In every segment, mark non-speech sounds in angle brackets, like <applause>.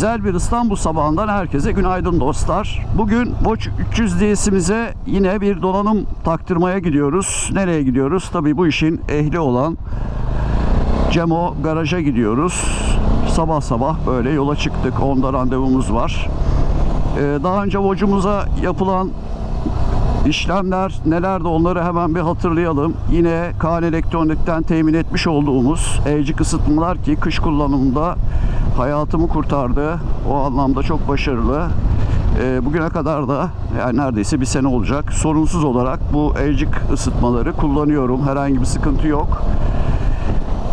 Güzel bir İstanbul sabahından herkese günaydın dostlar. Bugün Boç 300 DS'imize yine bir donanım taktırmaya gidiyoruz. Nereye gidiyoruz? Tabii bu işin ehli olan Cemo garaja gidiyoruz. Sabah sabah böyle yola çıktık. Onda randevumuz var. Ee, daha önce Boç'umuza yapılan işlemler nelerdi onları hemen bir hatırlayalım. Yine Kaan Elektronik'ten temin etmiş olduğumuz evcik ısıtmalar ki kış kullanımında hayatımı kurtardı. O anlamda çok başarılı. Ee, bugüne kadar da yani neredeyse bir sene olacak. Sorunsuz olarak bu evcik ısıtmaları kullanıyorum. Herhangi bir sıkıntı yok.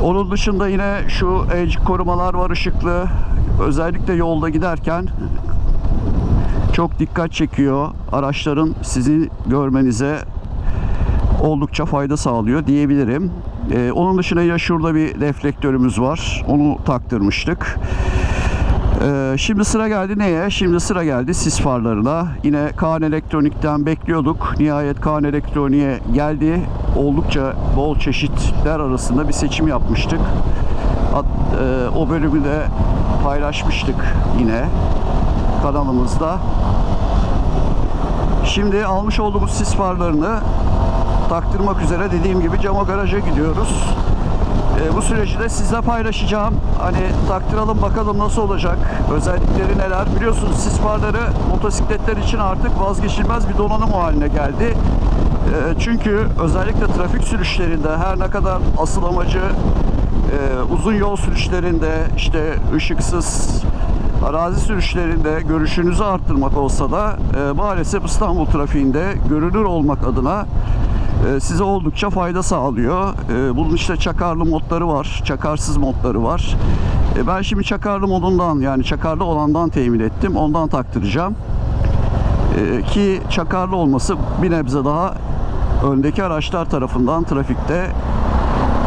Onun dışında yine şu evcik korumalar var ışıklı. Özellikle yolda giderken çok dikkat çekiyor. Araçların sizi görmenize oldukça fayda sağlıyor diyebilirim. Ee, onun dışında ya şurada bir reflektörümüz var. Onu taktırmıştık. Ee, şimdi sıra geldi neye? Şimdi sıra geldi sis farlarına. Yine Kaan Elektronik'ten bekliyorduk. Nihayet Kaan Elektronik'e geldi. Oldukça bol çeşitler arasında bir seçim yapmıştık. At- e, o bölümü de paylaşmıştık yine kanalımızda. Şimdi almış olduğumuz sis farlarını taktırmak üzere dediğim gibi cama garaja gidiyoruz. E, bu süreci de sizle paylaşacağım. Hani taktıralım bakalım nasıl olacak, özellikleri neler. Biliyorsunuz sis farları motosikletler için artık vazgeçilmez bir donanım haline geldi. E, çünkü özellikle trafik sürüşlerinde her ne kadar asıl amacı e, uzun yol sürüşlerinde işte ışıksız arazi sürüşlerinde görüşünüzü arttırmak olsa da e, maalesef İstanbul trafiğinde görünür olmak adına size oldukça fayda sağlıyor. E, bunun işte çakarlı modları var, çakarsız modları var. E, ben şimdi çakarlı modundan yani çakarlı olandan temin ettim. Ondan taktıracağım. Ki çakarlı olması bir nebze daha öndeki araçlar tarafından trafikte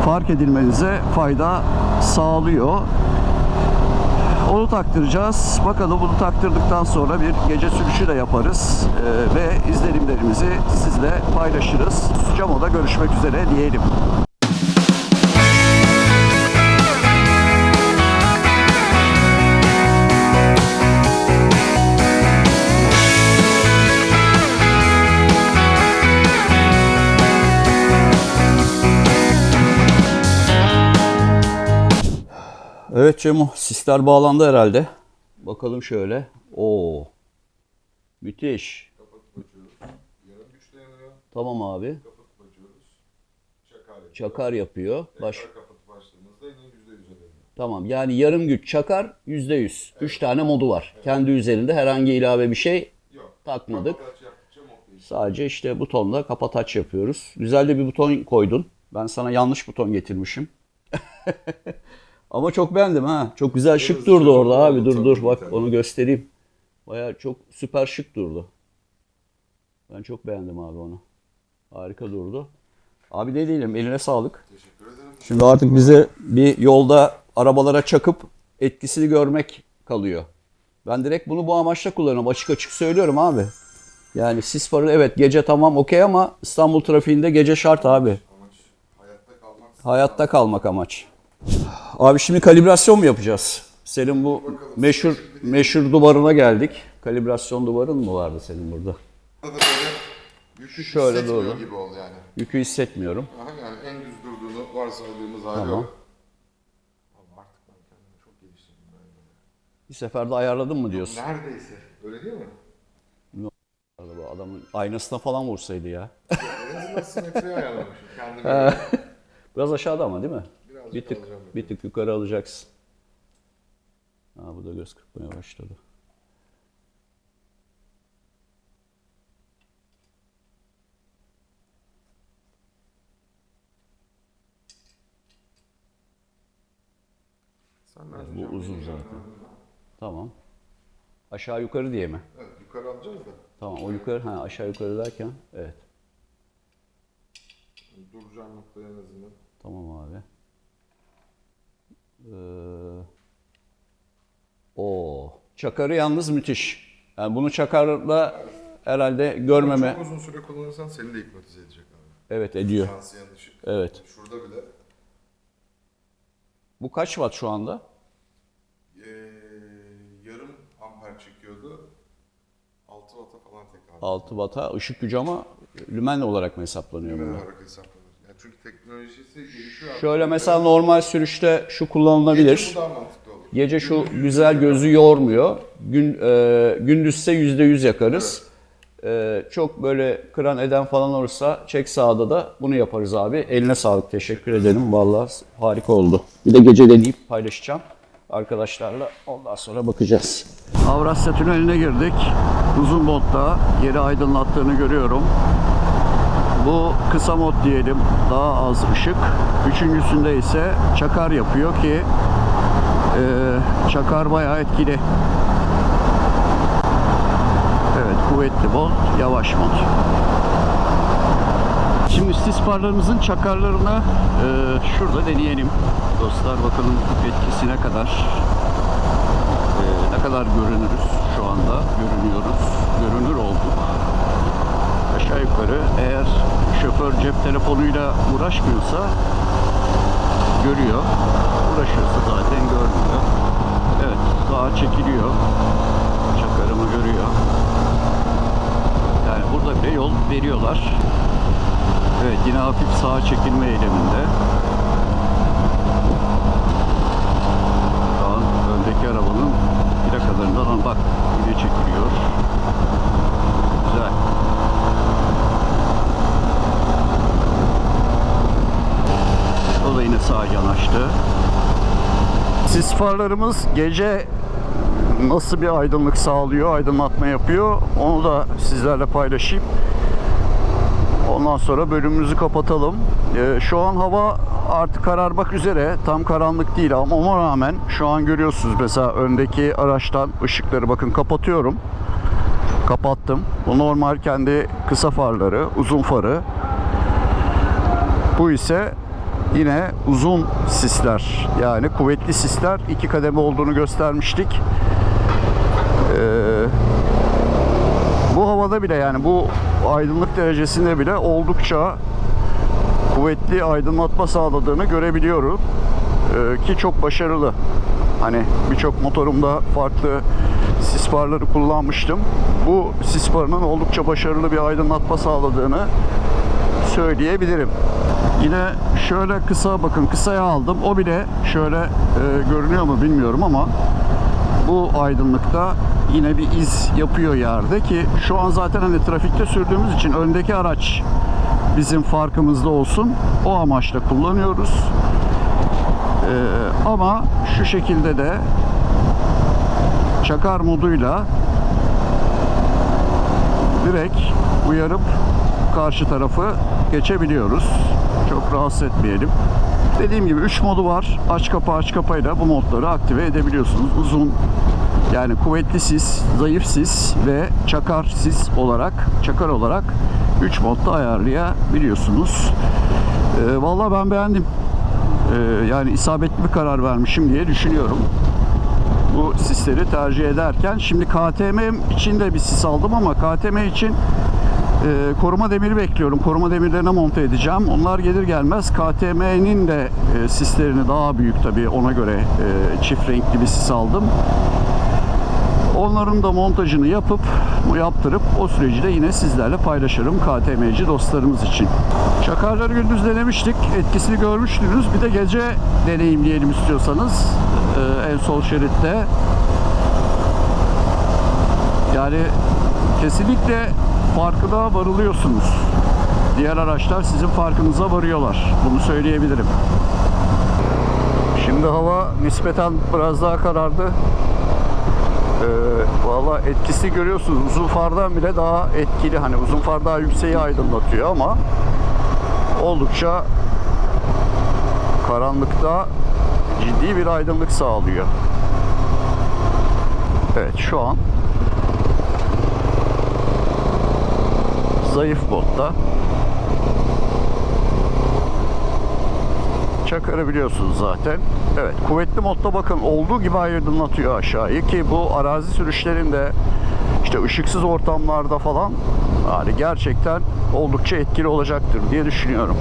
fark edilmenize fayda sağlıyor. Onu taktıracağız. Bakalım bunu taktırdıktan sonra bir gece sürüşü de yaparız Ee, ve izlenimlerimizi sizle paylaşırız. Camo'da görüşmek üzere diyelim. Evet Cemo, sisler bağlandı herhalde. Bakalım şöyle. Oo. Müthiş. Tamam abi. Çakar. Çakar yapıyor. Baş yüzde. Tamam. Yani yarım güç çakar %100. 3 tane modu var. Kendi üzerinde herhangi ilave bir şey Yok. takmadık. Sadece işte butonla kapat aç yapıyoruz. Güzel de bir buton koydun. Ben sana yanlış buton getirmişim. <laughs> Ama çok beğendim ha. Çok güzel şık Evet, durdu orada abi. Dur dur bak onu göstereyim. Baya çok süper şık durdu. Ben çok beğendim abi onu. Harika durdu. Abi ne diyelim eline sağlık. Teşekkür ederim. Şimdi artık bize bir yolda arabalara çakıp etkisini görmek kalıyor. Ben direkt bunu bu amaçla kullanıyorum. Açık açık söylüyorum abi. Yani sis farı evet gece tamam okey ama İstanbul trafiğinde gece şart abi. Amaç hayatta kalmak. Hayatta kalmak amaç. Abi şimdi kalibrasyon mu yapacağız? Senin bu meşhur meşhur duvarına geldik. Kalibrasyon duvarın mı vardı senin burada? Burada da böyle yükü Şöyle hissetmiyor doğru. gibi oldu yani. Yükü hissetmiyorum. Aha, yani en düz durduğunu varsaydığımız hali Tamam. böyle. Bir seferde ayarladın mı diyorsun? Neredeyse. Öyle değil mi? Bu adamın aynasına falan vursaydı ya. En azından simetriyi ayarlamışım kendime. <laughs> Biraz aşağıda ama değil mi? Bir tık bir tık yukarı alacaksın. Ha bu da göz kırpmaya başladı. Sen Bu uzun zaten. Tamam. Aşağı yukarı diye mi? Evet yukarı alacağız da. Tamam o yukarı ha aşağı yukarı derken evet. Duracağım noktaya en azından. Tamam abi. Ee, o Çakarı yalnız müthiş. Yani bunu Çakar'la herhalde görmeme... Çok uzun süre kullanırsan seni de hipnotize edecek abi. Evet ediyor. Şansı yanlışlık. Evet. Şurada bile. Bu kaç watt şu anda? Ee, yarım amper çıkıyordu. 6 watt'a falan tekrar. 6 watt'a ışık gücü ama lümen olarak mı hesaplanıyor? Lümen olarak hesaplanıyor. Teknolojisi gelişiyor. Şöyle mesela normal sürüşte şu kullanılabilir. Bu daha mantıklı olur. Gece şu güzel gözü yormuyor. Gün e, gündüzse yüzde yüz yakarız. E, çok böyle kıran eden falan olursa çek sağda da bunu yaparız abi. Eline sağlık. Teşekkür ederim. Vallahi harika oldu. Bir de gece deneyip paylaşacağım arkadaşlarla. Ondan sonra bakacağız. Avrasya Tüneli'ne girdik. Uzun botta yeri aydınlattığını görüyorum. Bu kısa mod diyelim. Daha az ışık. Üçüncüsünde ise çakar yapıyor ki ee, çakar bayağı etkili. Evet kuvvetli mod, yavaş mod. Şimdi sis farlarımızın çakarlarını e, şurada deneyelim. Dostlar bakalım etkisi ne kadar. E, ne kadar görünürüz şu anda. Görünüyoruz. Görünür olduk. Aşağı yukarı eğer şoför cep telefonuyla uğraşmıyorsa görüyor. Uğraşıyorsa zaten görmüyor. Evet, sağa çekiliyor. Çakarımı görüyor. Yani burada bile yol veriyorlar. Evet, yine hafif sağa çekilme eyleminde. Şu an öndeki arabanın plakalarından bak yine çekiliyor. Güzel. O da yine sağa yanaştı. Sis farlarımız gece nasıl bir aydınlık sağlıyor, aydınlatma yapıyor onu da sizlerle paylaşayım. Ondan sonra bölümümüzü kapatalım. Ee, şu an hava artık kararmak üzere. Tam karanlık değil ama ona rağmen şu an görüyorsunuz mesela öndeki araçtan ışıkları bakın kapatıyorum. Kapattım. Bu normal kendi kısa farları, uzun farı. Bu ise yine uzun sisler yani kuvvetli sisler iki kademe olduğunu göstermiştik. Ee, bu havada bile yani bu aydınlık derecesinde bile oldukça kuvvetli aydınlatma sağladığını görebiliyorum. Ee, ki çok başarılı. Hani birçok motorumda farklı sis farları kullanmıştım. Bu sis farının oldukça başarılı bir aydınlatma sağladığını söyleyebilirim. Yine şöyle kısa bakın kısaya aldım. O bile şöyle e, görünüyor mu bilmiyorum ama bu aydınlıkta yine bir iz yapıyor yerde ki şu an zaten hani trafikte sürdüğümüz için öndeki araç bizim farkımızda olsun. O amaçla kullanıyoruz. Ee, ama şu şekilde de çakar moduyla direkt uyarıp karşı tarafı geçebiliyoruz. Çok rahatsız etmeyelim. Dediğim gibi 3 modu var. Aç kapa aç kapayla bu modları aktive edebiliyorsunuz. Uzun yani kuvvetli sis, zayıf sis ve çakar sis olarak, çakar olarak 3 modda ayarlayabiliyorsunuz. Ee, vallahi ben beğendim. Ee, yani isabetli bir karar vermişim diye düşünüyorum bu sisleri tercih ederken. Şimdi KTM için de bir sis aldım ama KTM için e, koruma demiri bekliyorum. Koruma demirlerine monte edeceğim. Onlar gelir gelmez KTM'nin de e, sislerini daha büyük tabii ona göre e, çift renkli bir sis aldım. Onların da montajını yapıp yaptırıp o süreci de yine sizlerle paylaşırım KTM'ci dostlarımız için. Çakarları gündüz denemiştik. Etkisini görmüştünüz. Bir de gece deneyimleyelim istiyorsanız e, en sol şeritte. Yani kesinlikle farkına varılıyorsunuz. Diğer araçlar sizin farkınıza varıyorlar. Bunu söyleyebilirim. Şimdi hava nispeten biraz daha karardı. Ee, Valla etkisi görüyorsunuz. Uzun fardan bile daha etkili. Hani uzun far daha yükseği aydınlatıyor ama oldukça karanlıkta ciddi bir aydınlık sağlıyor. Evet şu an zayıf botta Çakarı biliyorsunuz zaten. Evet kuvvetli modda bakın olduğu gibi aydınlatıyor aşağıyı ki bu arazi sürüşlerinde işte ışıksız ortamlarda falan yani gerçekten oldukça etkili olacaktır diye düşünüyorum.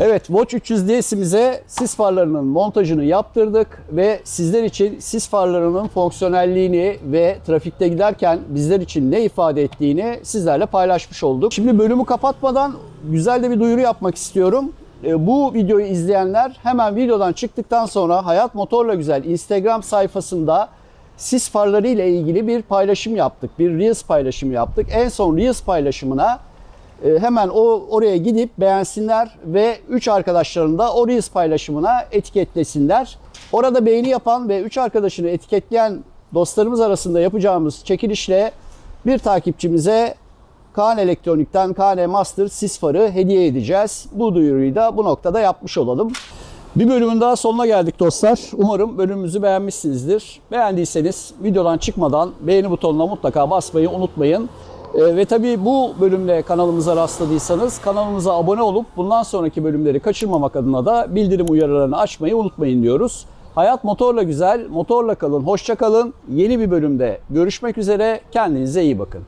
Evet Watch 300 DS'imize sis farlarının montajını yaptırdık ve sizler için sis farlarının fonksiyonelliğini ve trafikte giderken bizler için ne ifade ettiğini sizlerle paylaşmış olduk. Şimdi bölümü kapatmadan güzel de bir duyuru yapmak istiyorum. E, Bu videoyu izleyenler hemen videodan çıktıktan sonra Hayat Motorla Güzel Instagram sayfasında sis farları ile ilgili bir paylaşım yaptık. Bir Reels paylaşımı yaptık. En son Reels paylaşımına hemen o oraya gidip beğensinler ve 3 arkadaşlarını da o Reels paylaşımına etiketlesinler. Orada beğeni yapan ve 3 arkadaşını etiketleyen dostlarımız arasında yapacağımız çekilişle bir takipçimize Kaan Elektronik'ten KN Master sis farı hediye edeceğiz. Bu duyuruyu da bu noktada yapmış olalım. Bir bölümün daha sonuna geldik dostlar. Umarım bölümümüzü beğenmişsinizdir. Beğendiyseniz videodan çıkmadan beğeni butonuna mutlaka basmayı unutmayın. Ee, ve tabii bu bölümle kanalımıza rastladıysanız kanalımıza abone olup bundan sonraki bölümleri kaçırmamak adına da bildirim uyarılarını açmayı unutmayın diyoruz. Hayat motorla güzel, motorla kalın, hoşça kalın. Yeni bir bölümde görüşmek üzere. Kendinize iyi bakın.